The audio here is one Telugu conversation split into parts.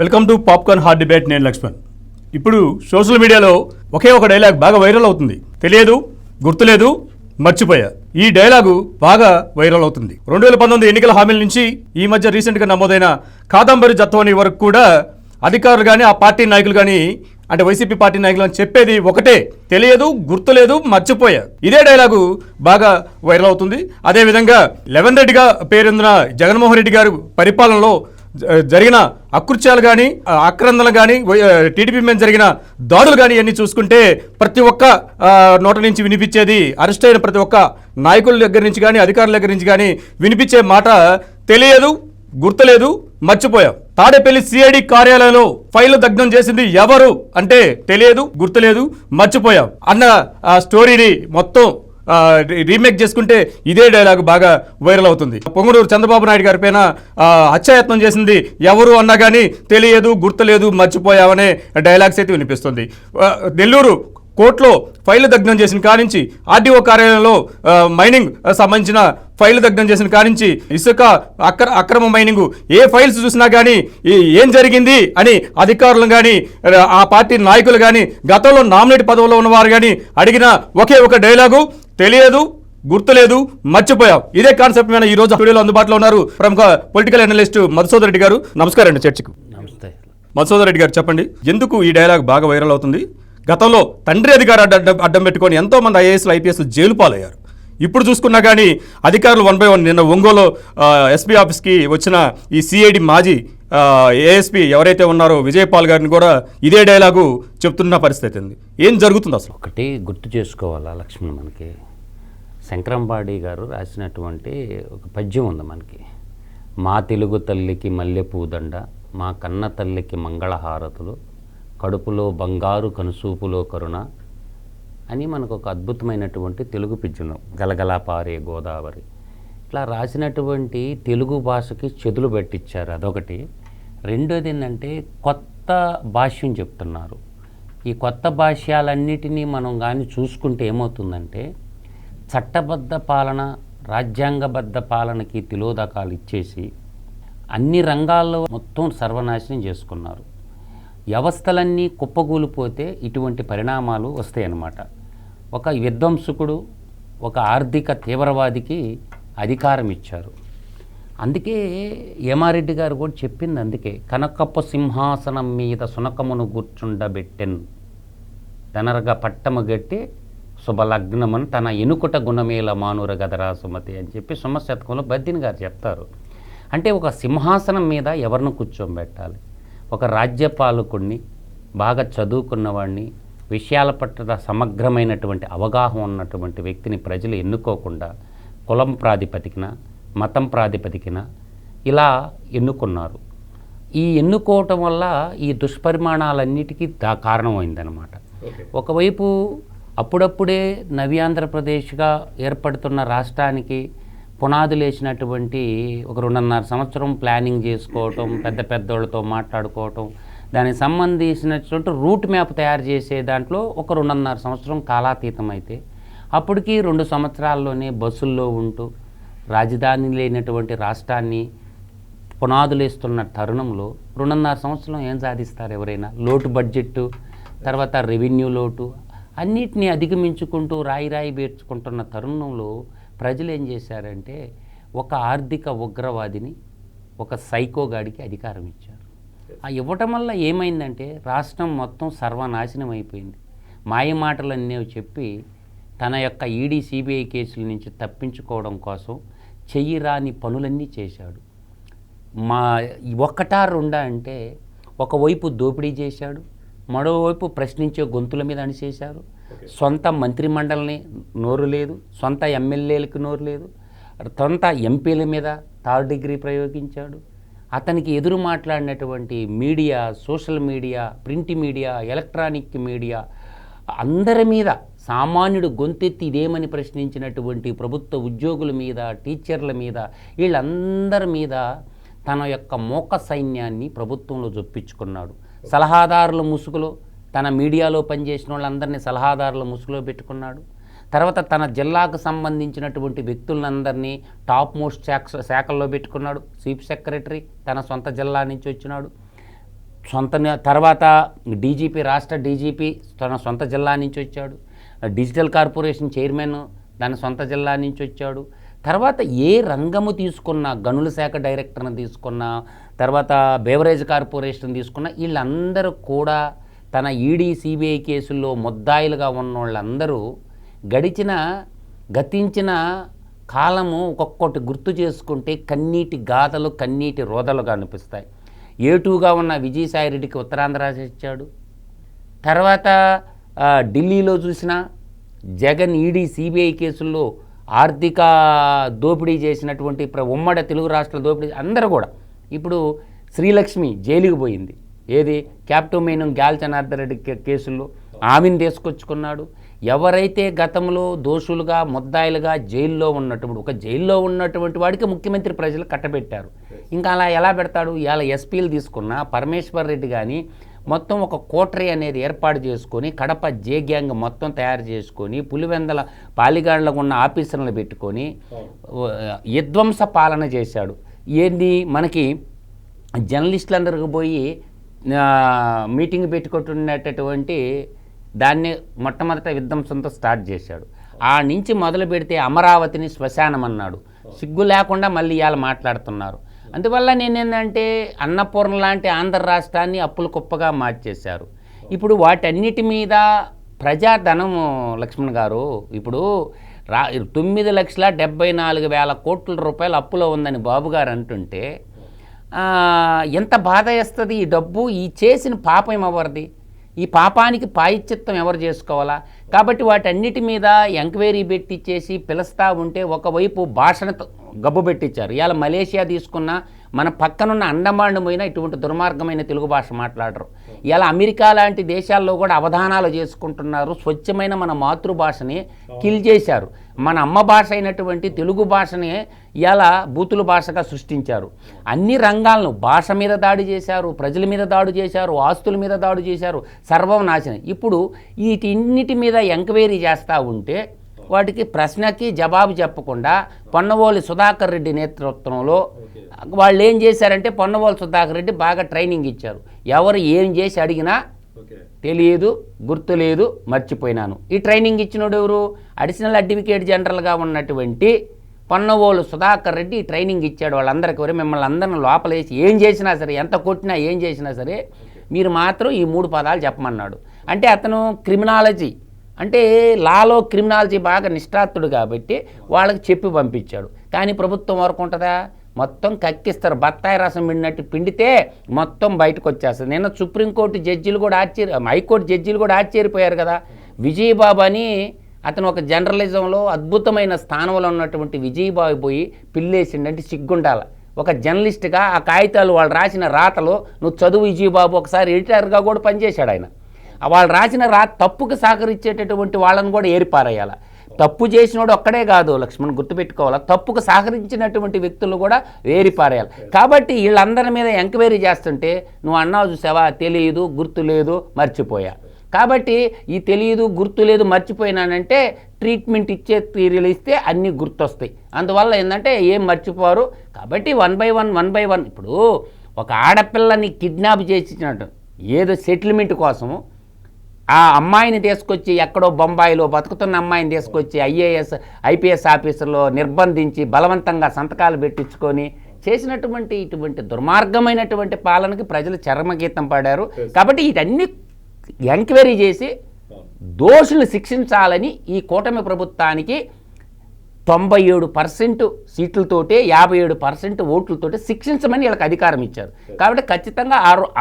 Welcome to popcorn hard debate నేను లక్ష్మణ్. ఇప్పుడు సోషల్ మీడియాలో ఒకే ఒక డైలాగ్ బాగా వైరల్ అవుతుంది. తెలియదు గుర్తులేదు మర్చిపోయా. ఈ డైలాగు బాగా వైరల్ అవుతుంది. రెండు వేల పంతొమ్మిది ఎన్నికల హామీల నుంచి ఈ మధ్య రీసెంట్గా నమోదైన కాదంబరి జత్వాని వరకు కూడా అధికారులు కానీ ఆ పార్టీ నాయకులు కానీ అంటే వైసీపీ పార్టీ నాయకులు అని చెప్పేది ఒకటే. తెలియదు గుర్తులేదు మర్చిపోయా. ఇదే డైలాగు బాగా వైరల్ అవుతుంది. అదేవిధంగా లెవెన్ రెడ్డిగా పేరొందిన జగన్మోహన్ రెడ్డి గారు పరిపాలనలో జ- జరిగిన అకృత్యాలు కానీ ఆక్రందనలు కానీ టీడీపీ మీద జరిగిన దాడులు కానీ అన్ని చూసుకుంటే ప్రతి ఒక్క నోట నుంచి వినిపించేది అరెస్ట్ అయిన ప్రతి ఒక్క నాయకుల దగ్గర నుంచి కానీ అధికారుల దగ్గర నుంచి కానీ వినిపించే మాట తెలియదు గుర్తులేదు మర్చిపోయాం. తాడేపల్లి సిఐడి కార్యాలయంలో ఫైల్ దగ్ధం చేసింది ఎవరు అంటే తెలియదు గుర్తులేదు మర్చిపోయాం. అన్న స్టోరీని మొత్తం రీమేక్ చేసుకుంటే ఇదే డైలాగ్ బాగా వైరల్ అవుతుంది. పొంగనూరు చంద్రబాబు నాయుడు గారి పైన హత్యాయత్నం చేసింది ఎవరు అన్నా కానీ తెలియదు గుర్తులేదు మర్చిపోయావనే డైలాగ్స్ అయితే వినిపిస్తుంది. నెల్లూరు కోర్టులో ఫైల్ దగ్ధం చేసిన కానించి ఆర్డీఓ కార్యాలయంలో మైనింగ్ సంబంధించిన ఫైల్ దగ్ధం చేసిన కానించి ఇసుక అక్ర అక్రమ మైనింగ్ ఏ ఫైల్స్ చూసినా కానీ ఏం జరిగింది అని అధికారులు కానీ ఆ పార్టీ నాయకులు కానీ గతంలో నామినేట్ పదవిలో ఉన్నవారు కానీ అడిగిన ఒకే ఒక డైలాగు తెలియదు గుర్తులేదు మర్చిపోయాం ఇదే కాన్సెప్ట్ మీద ఈ రోజు స్టూడియోలో అందుబాటులో ఉన్నారు ప్రముఖ పొలిటికల్ అనలిస్ట్ మధుసూదన్ రెడ్డి గారు. నమస్కారం అండి చర్చకు. నమస్తే. మధుసూదన్ రెడ్డి గారు చెప్పండి. ఎందుకు ఈ డైలాగ్ బాగా వైరల్ అవుతుంది? గతంలో తండ్రి అధికారి అడ్డ అడ్డం- అడ్డం పెట్టుకొని ఎంతో మంది ఐఏఎస్లు ఐపీఎస్లు జైలు పాలయ్యారు. ఇప్పుడు చూసుకున్నా కానీ అధికారులు వన్ బై వన్ నిన్న ఒంగోలు ఎస్పీ ఆఫీస్కి వచ్చిన ఈ సిఐడి మాజీ ఏఎస్పీ ఎవరైతే ఉన్నారో విజయపాల్ గారిని కూడా ఇదే డైలాగు చెప్తున్న పరిస్థితి ఉంది ఏం జరుగుతుంది అసలు? ఒకటి గుర్తు చేసుకోవాలా లక్ష్మణ్ మనకి? శంకరంబాడి గారు రాసినటువంటి ఒక పద్యం ఉంది మనకి. మా తెలుగు తల్లికి మల్లెపూదండ మా కన్న తల్లికి మంగళహారతులు కడుపులో బంగారు కనుసూపులో కరుణ అని మనకు ఒక అద్భుతమైనటువంటి తెలుగు పిజ్జను గలగలా పారే గోదావరి. ఇట్లా రాసినటువంటి తెలుగు భాషకి చెదులు పెట్టించారు అదొకటి. రెండోది ఏంటంటే కొత్త భాష్యం చెప్తున్నారు. ఈ కొత్త భాష్యాలన్నిటినీ మనం కానీ చూసుకుంటే ఏమవుతుందంటే చట్టబద్ధ పాలన రాజ్యాంగబద్ధ పాలనకి తిలోదకాలు ఇచ్చేసి అన్ని రంగాల్లో మొత్తం సర్వనాశనం చేసుకున్నారు. వ్యవస్థలన్నీ కుప్పగూలిపోతే ఇటువంటి పరిణామాలు వస్తాయన్నమాట. ఒక విధ్వంసకుడు ఒక ఆర్థిక తీవ్రవాదికి అధికారం ఇచ్చారు అందుకే ఏమారెడ్డి గారు కూడా చెప్పింది అందుకే కనకప్ప సింహాసనం మీద సునకమును కూర్చుండబెట్టెన్. తనరగా పట్టము గట్టి శుభలగ్నమని తన ఎనుకుట గుణమేల మానుర గదరా సుమతి అని చెప్పి సుమశతకంలో బద్దిని గారు చెప్తారు. అంటే ఒక సింహాసనం మీద ఎవరిని కూర్చోబెట్టాలి? ఒక రాజ్యపాలకుడిని బాగా చదువుకున్నవాడిని విషయాల పట్ల సమగ్రమైనటువంటి అవగాహన ఉన్నటువంటి వ్యక్తిని ప్రజలు ఎన్నుకోకుండా కులం ప్రాతిపదికన మతం ప్రాతిపదికన ఇలా ఎన్నుకున్నారు. ఈ ఎన్నుకోవటం వల్ల ఈ దుష్పరిమాణాలన్నిటికీ దా కారణమైందనమాట ఒకవైపు అప్పుడప్పుడే నవ్యాంధ్రప్రదేశ్గా ఏర్పడుతున్న రాష్ట్రానికి పునాదులేసినటువంటి ఒక రెండున్నర సంవత్సరం ప్లానింగ్ చేసుకోవటం పెద్ద పెద్దోళ్ళతో మాట్లాడుకోవటం దానికి సంబంధించినటువంటి రూట్ మ్యాప్ తయారు చేసే దాంట్లో ఒక రెండున్నర సంవత్సరం కాలాతీతం అయితే అప్పటికి రెండు సంవత్సరాల్లోనే బస్సుల్లో ఉంటూ రాజధాని లేనటువంటి రాష్ట్రాన్ని పునాదులేస్తున్న తరుణంలో రెండున్నర సంవత్సరం ఏం సాధిస్తారు ఎవరైనా? లోటు బడ్జెట్ తర్వాత రెవెన్యూ లోటు అన్నిటినీ అధిగమించుకుంటూ రాయి రాయి పేర్చుకుంటున్న తరుణంలో ప్రజలు ఏం చేశారంటే ఒక ఆర్థిక ఉగ్రవాదిని ఒక సైకోగాడికి అధికారం ఇచ్చారు. ఆ ఇవ్వటం వల్ల ఏమైందంటే రాష్ట్రం మొత్తం సర్వనాశనం అయిపోయింది. మాయ మాటలన్నీ చెప్పి తన యొక్క ఈడీ సిబిఐ కేసుల నుంచి తప్పించుకోవడం కోసం చెయ్యి రాని పనులన్నీ చేశాడు. మా ఒక్కటా రెండా అంటే ఒకవైపు దోపిడీ చేశాడు మరోవైపు ప్రశ్నించే గొంతుల మీద అణిచేశారు. సొంత మంత్రిమండలిని నోరు లేదు సొంత ఎమ్మెల్యేలకు నోరు లేదు సొంత ఎంపీల మీద థర్డ్ డిగ్రీ ప్రయోగించాడు. అతనికి ఎదురు మాట్లాడినటువంటి media social media print media electronic media అందరి మీద సామాన్యుడు గొంతెత్తి ఇదేమని ప్రశ్నించినటువంటి ప్రభుత్వ ఉద్యోగుల మీద టీచర్ల మీద వీళ్ళందరి మీద తన యొక్క మోక సైన్యాన్ని ప్రభుత్వంలో జొప్పించుకున్నాడు. సలహాదారుల ముసుగులో తన మీడియాలో పనిచేసిన వాళ్ళందరినీ సలహాదారుల ముసుగులో పెట్టుకున్నాడు. తర్వాత తన జిల్లాకు సంబంధించినటువంటి వ్యక్తులందరినీ టాప్ మోస్ట్ శాఖ శాఖల్లో పెట్టుకున్నాడు. చీఫ్ సెక్రటరీ తన సొంత జిల్లా నుంచి వచ్చినాడు. సొంత తర్వాత డీజీపీ రాష్ట్ర డీజీపీ తన సొంత జిల్లా నుంచి వచ్చాడు. డిజిటల్ కార్పొరేషన్ చైర్మన్ తన సొంత జిల్లా నుంచి వచ్చాడు. తర్వాత ఏ రంగము తీసుకున్నా గనుల శాఖ డైరెక్టర్ని తీసుకున్నా తర్వాత బేవరేజ్ కార్పొరేషన్ తీసుకున్నా వీళ్ళందరూ కూడా తన ఈడీ సిబిఐ కేసుల్లో ముద్దాయిలుగా ఉన్న వాళ్ళందరూ గడిచిన గతించిన కాలము ఒక్కొక్కటి గుర్తు చేసుకుంటే కన్నీటి గాథలు కన్నీటి రోదలుగా అనిపిస్తాయి. ఏటూగా ఉన్న విజయసాయిరెడ్డికి ఉత్తరాంధ్ర ఇచ్చాడు. తర్వాత ఢిల్లీలో చూసిన జగన్ ఈడీ సిబిఐ కేసుల్లో ఆర్థిక దోపిడీ చేసినటువంటి ప్ర ఉమ్మడి తెలుగు రాష్ట్రాల దోపిడీ అందరూ కూడా. ఇప్పుడు శ్రీలక్ష్మి జైలుకి పోయింది. ఏది? క్యాప్టో మెయిన్ గ్యాల్ జనార్దన్ రెడ్డి కేసుల్లో ఆమెను తీసుకొచ్చుకున్నాడు. ఎవరైతే గతంలో దోషులుగా ముద్దాయిలుగా జైల్లో ఉన్నటువంటి ఒక జైల్లో ఉన్నటువంటి వాడికి ముఖ్యమంత్రి ప్రజలు కట్టబెట్టారు. ఇంకా అలా ఎలా పెడతాడు? ఇలా ఎస్పీలు తీసుకున్న పరమేశ్వర్ రెడ్డి కానీ మొత్తం ఒక కోటరీ అనేది ఏర్పాటు చేసుకొని కడప జే గ్యాంగ్ మొత్తం తయారు చేసుకొని పులివెందల పాలిగాండ్లకు ఉన్న ఆఫీసర్లను పెట్టుకొని విధ్వంస పాలన చేశాడు. ఏంది? మనకి జర్నలిస్టులందరికి పోయి మీటింగ్ పెట్టుకుంటున్నటువంటి దాన్ని మొట్టమొదట విధ్వంసంతో స్టార్ట్ చేశాడు. ఆ నుంచి మొదలు పెడితే అమరావతిని శ్మశానం అన్నాడు సిగ్గు లేకుండా మళ్ళీ ఇవాళ మాట్లాడుతున్నారు. అందువల్ల నేనేంటంటే అన్నపూర్ణ లాంటి ఆంధ్ర రాష్ట్రాన్ని అప్పుల కుప్పగా మార్చేశారు. ఇప్పుడు వాటన్నిటి మీద ప్రజాధనం లక్ష్మణ్ గారు ఇప్పుడు రా తొమ్మిది లక్షల డెబ్బై నాలుగు వేల కోట్ల రూపాయలు అప్పులో ఉందని బాబు గారు అంటుంటే ఎంత బాధ వేస్తుంది ఈ డబ్బు? ఈ చేసిన పాపం ఎవరిది? ఈ పాపానికి పాయిచిత్తం ఎవరు చేసుకోవాలా? కాబట్టి వాటన్నిటి మీద ఎంక్వైరీ పెట్టించేసి పిలుస్తా ఉంటే ఒకవైపు భాషణతో గబ్బు పెట్టించారు ఇవాళ మలేషియా తీసుకున్న మన పక్కనున్న అండమాండ్ పోయినా ఇటువంటి దుర్మార్గమైన తెలుగు భాష మాట్లాడరు. ఇలా అమెరికా లాంటి దేశాల్లో కూడా అవధానాలు చేసుకుంటున్నారు. స్వచ్ఛమైన మన మాతృభాషని కిల్ చేశారు. మన అమ్మ భాష అయినటువంటి తెలుగు భాషని ఇలా బూతుల భాషగా సృష్టించారు. అన్ని రంగాలను భాష మీద దాడి చేశారు ప్రజల మీద దాడి చేశారు ఆస్తుల మీద దాడి చేశారు సర్వం నాశనం ఇప్పుడు వీటిన్నిటి మీద ఎంక్వైరీ చేస్తూ ఉంటే వాటికి ప్రశ్నకి జవాబు చెప్పకుండా పొన్నవోలి సుధాకర్ రెడ్డి నేతృత్వంలో వాళ్ళు ఏం చేశారంటే పొన్నవోలి సుధాకర్ రెడ్డి బాగా ట్రైనింగ్ ఇచ్చారు. ఎవరు ఏం చేసి అడిగినా తెలియదు గుర్తులేదు మర్చిపోయినాను. ఈ ట్రైనింగ్ ఇచ్చినోడు ఎవరు? అడిషనల్ అడ్వకేట్ జనరల్గా ఉన్నటువంటి పొన్నవోలు సుధాకర్ రెడ్డి ఈ ట్రైనింగ్ ఇచ్చాడు. వాళ్ళందరికీ వరే మిమ్మల్ని అందరిని లోపలేసి ఏం చేసినా సరే ఎంత కొట్టినా ఏం చేసినా సరే మీరు మాత్రం ఈ మూడు పదాలు చెప్పమన్నాడు. అంటే అతను క్రిమినాలజీ. అంటే లాలో క్రిమినాలజీ బాగా నిష్ఠాతుడు కాబట్టి వాళ్ళకి చెప్పి పంపించాడు. కానీ ప్రభుత్వం వరకు ఉంటుందా? మొత్తం కక్కిస్తారు. బత్తాయి రసం పిండినట్టు పిండితే మొత్తం బయటకు వచ్చేస్తుంది. నిన్న సుప్రీంకోర్టు జడ్జీలు కూడా ఆశ్చర్య హైకోర్టు జడ్జీలు కూడా ఆశ్చర్యపోయారు కదా. విజయబాబు అని అతను ఒక జర్నలిజంలో అద్భుతమైన స్థానంలో ఉన్నటువంటి విజయబాబు పోయి పిల్లేసిండంటే సిగ్గుండాల. ఒక జర్నలిస్ట్గా ఆ కాగితాలు వాళ్ళు రాసిన రాతలు నువ్వు చదువు విజయబాబు ఒకసారి ఎడిటర్గా కూడా పనిచేశాడు ఆయన. వాళ్ళు రాసిన రా తప్పుకు సహకరించేటటువంటి వాళ్ళని కూడా ఏరిపారేయాలి. తప్పు చేసినోడు ఒక్కడే కాదు లక్ష్మణ్ గుర్తుపెట్టుకోవాలా? తప్పుకు సహకరించినటువంటి వ్యక్తులు కూడా వేరిపారేయాలి కాబట్టి వీళ్ళందరి మీద ఎంక్వైరీ చేస్తుంటే నువ్వు అన్నావు చూసావా? తెలియదు గుర్తు లేదు మర్చిపోయా. కాబట్టి ఈ తెలియదు గుర్తు లేదు మర్చిపోయినానంటే ట్రీట్మెంట్ ఇచ్చే తీరులు ఇస్తే అన్నీ గుర్తొస్తాయి. అందువల్ల ఏంటంటే ఏం మర్చిపోరు? కాబట్టి one by one one by one. ఇప్పుడు ఒక ఆడపిల్లని కిడ్నాప్ చేసినట్టు ఏదో సెటిల్మెంట్ కోసము ఆ అమ్మాయిని తీసుకొచ్చి ఎక్కడో బొంబాయిలో బతుకుతున్న అమ్మాయిని తీసుకొచ్చి ఐఏఎస్ ఐపీఎస్ ఆఫీసర్లో నిర్బంధించి బలవంతంగా సంతకాలు పెట్టించుకొని చేసినటువంటి ఇటువంటి దుర్మార్గమైనటువంటి పాలనకి ప్రజలు చర్మగీతం పాడారు. కాబట్టి వీటన్ని ఎంక్వైరీ చేసి దోషులు శిక్షించాలని ఈ కూటమి ప్రభుత్వానికి తొంభై ఏడు పర్సెంట్ సీట్లతోటే యాభై ఏడు పర్సెంట్ ఓట్లతోటి శిక్షించమని వీళ్ళకి అధికారం ఇచ్చారు. కాబట్టి ఖచ్చితంగా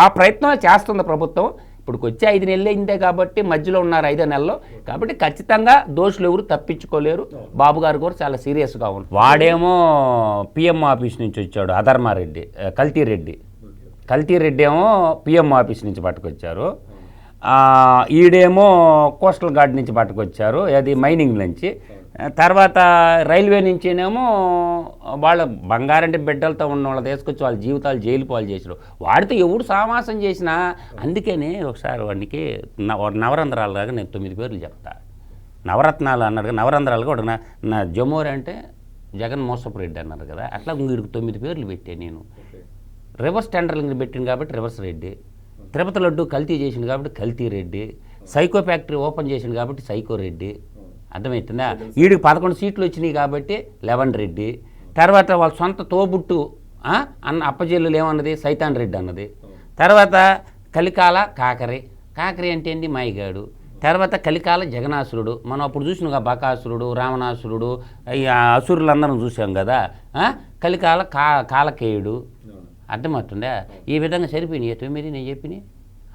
ఆ ప్రయత్నం చేస్తుంది ప్రభుత్వం. ఇప్పుడు వచ్చే ఐదు నెలలు అయిందే కాబట్టి మధ్యలో ఉన్నారు ఐదో నెలలో. కాబట్టి ఖచ్చితంగా దోషులు ఎవరు తప్పించుకోలేరు. బాబు గారు కూడా చాలా సీరియస్గా ఉన్నారు. వాడేమో పిఎం ఆఫీస్ నుంచి వచ్చాడు అధర్మారెడ్డి కల్తీరెడ్డి. కల్తీరెడ్డి ఏమో పిఎం ఆఫీస్ నుంచి పట్టుకొచ్చారు. ఈడేమో కోస్టల్ గార్డ్ నుంచి పట్టుకొచ్చారు. అది మైనింగ్ నుంచి తర్వాత రైల్వే నుంచినేమో వాళ్ళ బంగారంటి బిడ్డలతో ఉన్న వాళ్ళు తీసుకొచ్చి వాళ్ళ జీవితాలు జైలు పాలు చేసారు వాడితో ఎవడు సామాసం చేసినా అందుకనే ఒకసారి వాడికి నవరంధ్రాలు లాగా నేను తొమ్మిది పేర్లు చెప్తా. నవరత్నాలు అన్నారు కదా నవరంధ్రాలుగా ఒకటి నా- జమోర్ అంటే జగన్ మోసపు రెడ్డి అన్నారు కదా అట్లా వీడికి తొమ్మిది పేర్లు పెట్టాను నేను. రివర్స్ టెండర్లింగ్ పెట్టింది కాబట్టి రివర్స్ రెడ్డి తిరుపతి లడ్డు కల్తీ చేసిండు కాబట్టి కల్తీ రెడ్డి సైకో ఫ్యాక్టరీ ఓపెన్ చేసిండు కాబట్టి సైకో రెడ్డి అర్థమవుతుందా వీడికి పదకొండు సీట్లు వచ్చినాయి కాబట్టి లెవెన్ రెడ్డి. తర్వాత వాళ్ళ సొంత తోబుట్టు అన్న అప్పజెల్లులు ఏమన్నది? సైతాన్ రెడ్డి అన్నది. తర్వాత కలికాల కాకరి. కాకరి అంటే ఏంటి మాయిగాడు. తర్వాత కలికాల జగనాసురుడు మనం అప్పుడు చూసిన బకాసురుడు రావణాసురుడు అసురులందరం చూసాం కదా? కలికాల కా కాలకేయుడు. అర్థమవుతుందా? ఈ విధంగా సరిపోయినాయి. తొమ్మిది నేను చెప్పినాయి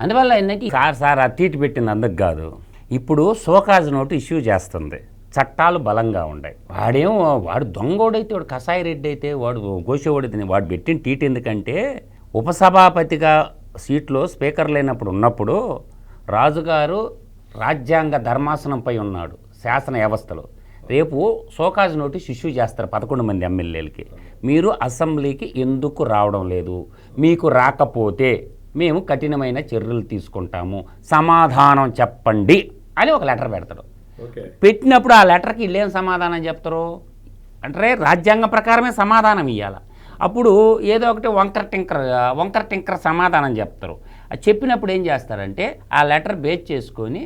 అందువల్ల ఏంటంటే సార్ సార్ ఆ తీటి పెట్టింది అందుకు కాదు. ఇప్పుడు సోకాజ్ నోటు ఇష్యూ చేస్తుంది. చట్టాలు బలంగా ఉన్నాయి వాడేమో వాడు దొంగోడైతే వాడు కసాయి రెడ్డి అయితే వాడు గోషోడైతే వాడు పెట్టిన టీట్ ఎందుకంటే ఉపసభాపతిగా సీట్లో స్పీకర్ లేనప్పుడు ఉన్నప్పుడు రాజుగారు రాజ్యాంగ ధర్మాసనంపై ఉన్నాడు శాసన వ్యవస్థలో. రేపు సోకాజ్ నోటీస్ ఇష్యూ చేస్తారు పదకొండు మంది ఎమ్మెల్యేలకి. మీరు అసెంబ్లీకి ఎందుకు రావడం లేదు? మీకు రాకపోతే మేము కఠినమైన చర్యలు తీసుకుంటాము. సమాధానం చెప్పండి. అని ఒక లెటర్ పెడతాడు. పెట్టినప్పుడు ఆ లెటర్కి వీళ్ళు సమాధానం చెప్తారు? అంటే రాజ్యాంగం ప్రకారమే సమాధానం ఇవ్వాలి అప్పుడు ఏదో ఒకటి వంకర టింకర్ వంకర టింకర్ సమాధానం చెప్తారు. అది చెప్పినప్పుడు ఏం చేస్తారంటే ఆ లెటర్ బేస్ చేసుకొని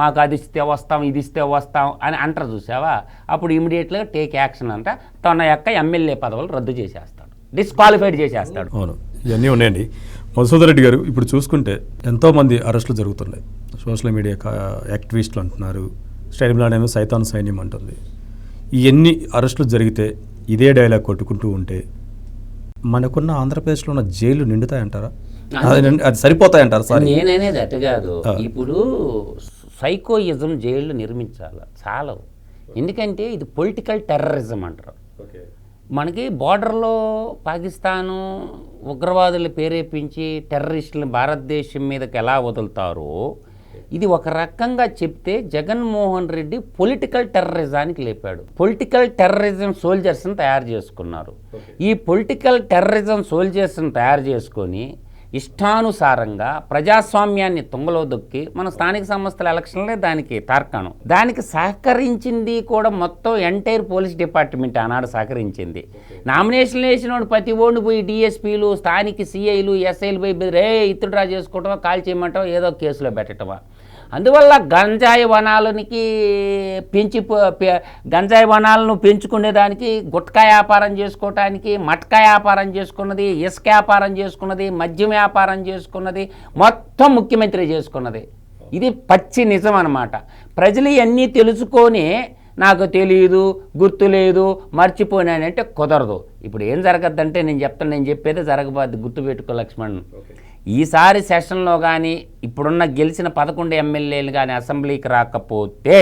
మాకు అది ఇస్తే వస్తాం ఇది ఇస్తే వస్తాం అని అంటారు చూసావా? అప్పుడు ఇమీడియట్గా టేక్ యాక్షన్ అంట తన యొక్క ఎమ్మెల్యే పదవులు రద్దు చేసేస్తాడు. డిస్క్వాలిఫైడ్ చేసేస్తాడు. అవును. ఇవన్నీ ఉన్నాయండి. మధుసూదర్ రెడ్డి గారు ఇప్పుడు చూసుకుంటే ఎంతోమంది అరెస్టులు జరుగుతున్నాయి. సోషల్ మీడియా యాక్టివిస్టులు అంటున్నారు. స్టైల్ ఏమో సైతాన్ సైన్యం అంటుంది. ఇవన్నీ అరెస్టులు జరిగితే ఇదే డైలాగ్ కొట్టుకుంటూ ఉంటే మనకున్న ఆంధ్రప్రదేశ్లో ఉన్న జైలు నిండుతాయంటారా? అది సరిపోతాయంటారా సారీ? నేననేది అటు కాదు. ఇప్పుడు సైకోయిజం జైళ్ళు నిర్మించాలి చాలా ఎందుకంటే ఇది పొలిటికల్ టెర్రరిజం అంటారు. మనకి బార్డర్లో పాకిస్తాను ఉగ్రవాదులు ప్రేరేపించి టెర్రరిస్టులను భారతదేశం మీదకి ఎలా వదులుతారో ఇది ఒక రకంగా చెప్తే జగన్మోహన్ రెడ్డి పొలిటికల్ టెర్రరిజానికి లేపాడు. పొలిటికల్ టెర్రరిజం సోల్జర్స్ని తయారు చేసుకున్నారు. ఈ పొలిటికల్ టెర్రరిజం సోల్జర్స్ని తయారు చేసుకొని ఇష్టానుసారంగా ప్రజాస్వామ్యాన్ని తుంగలో దొక్కి మన స్థానిక సంస్థల ఎలక్షన్లే దానికి తార్కాణం. దానికి సహకరించింది కూడా మొత్తం ఎంటైర్ పోలీస్ డిపార్ట్మెంట్ ఆనాడు సహకరించింది. నామినేషన్ వేసిన వాడు ప్రతి ఓడిని పోయి డిఎస్పీలు స్థానిక సిఐలు ఎస్ఐలు పోయి బెదిరి, రే ఇత్తుడ్రా చేసుకోవటమో కాల్ చేయమంటావా ఏదో కేసులో పెట్టడమా అందువల్ల గంజాయి వనాలనికి పెంచి గంజాయి వనాలను పెంచుకునేదానికి గుట్కా వ్యాపారం చేసుకోవటానికి మట్కా వ్యాపారం చేసుకున్నది ఇసుక వ్యాపారం చేసుకున్నది మద్యం వ్యాపారం చేసుకున్నది మొత్తం ముఖ్యమంత్రి చేసుకున్నది. ఇది పచ్చి నిజం అనమాట ప్రజలు ఇవన్నీ తెలుసుకొని నాకు తెలియదు గుర్తులేదు మర్చిపోయినానంటే కుదరదు. ఇప్పుడు ఏం జరగద్దంటే నేను చెప్తాను నేను చెప్పేది జరగబోద్ది. గుర్తుపెట్టుకో లక్ష్మణ్. ఈసారి సెషన్లో కానీ ఇప్పుడున్న గెలిచిన పదకొండు ఎమ్మెల్యేలు కానీ అసెంబ్లీకి రాకపోతే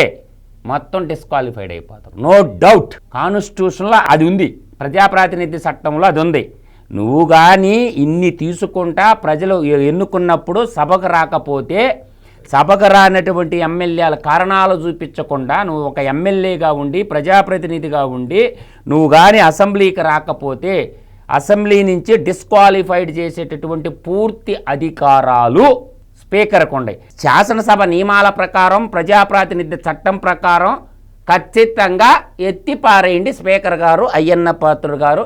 మొత్తం డిస్క్వాలిఫైడ్ అయిపోతారు. నో డౌట్ కాన్స్టిట్యూషన్లో అది ఉంది. ప్రజాప్రాతినిధ్య చట్టంలో అది ఉంది. నువ్వు కానీ ఇన్ని తీసుకుంటా ప్రజలు ఎన్నుకున్నప్పుడు సభకు రాకపోతే సభకు రానటువంటి ఎమ్మెల్యేల కారణాలు చూపించకుండా నువ్వు ఒక ఎమ్మెల్యేగా ఉండి ప్రజాప్రతినిధిగా ఉండి నువ్వు కానీ అసెంబ్లీకి రాకపోతే అసెంబ్లీ నుంచి డిస్క్వాలిఫైడ్ చేసేటటువంటి పూర్తి అధికారాలు స్పీకర్కు ఉన్నాయి శాసనసభ నియమాల ప్రకారం ప్రజాప్రాతినిధ్య చట్టం ప్రకారం ఖచ్చితంగా ఎత్తిపారేయండి స్పీకర్ గారు అయ్యన్న పాత్రుడు గారు.